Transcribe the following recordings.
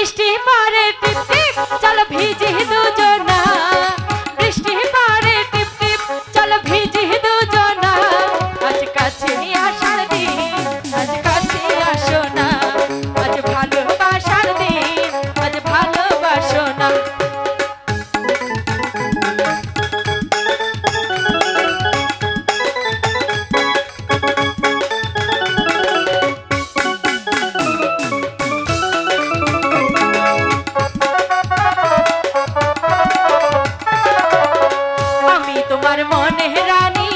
বৃষ্টি মারে তিতি চলো ভিজি দুজন तुम्हारे मन हैरानी।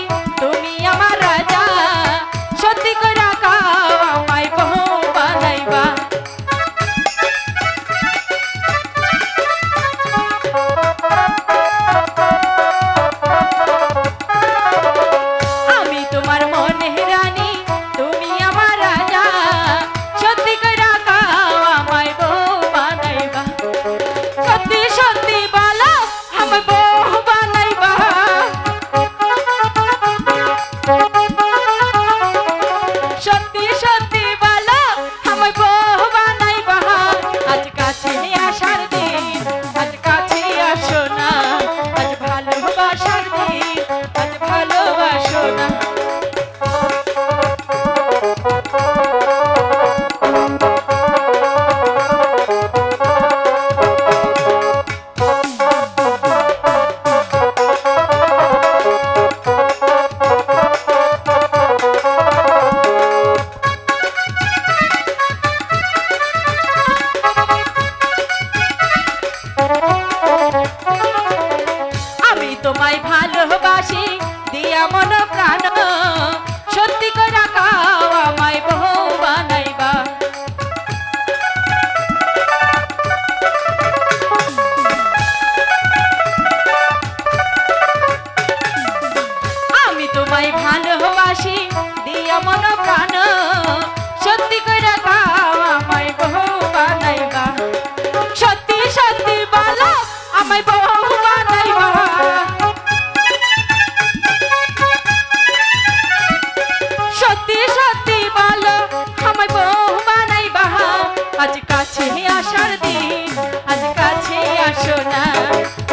কাছে আসার দিন, আজ কাছে আসো না।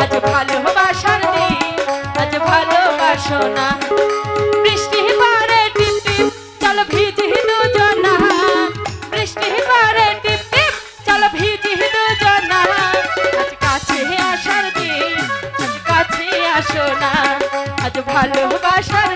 আজ ভালোবাসার দিন, আজ ভালোবাসো না। বৃষ্টি পারে টিপ টিপ, চলো ভিজি দুজনা। বৃষ্টি পারে টিপ টিপ, চলো ভিজি দুজনা। আজ কাছে আসার দিন, আজ কাছে আসো না। আজ ভালোবাসার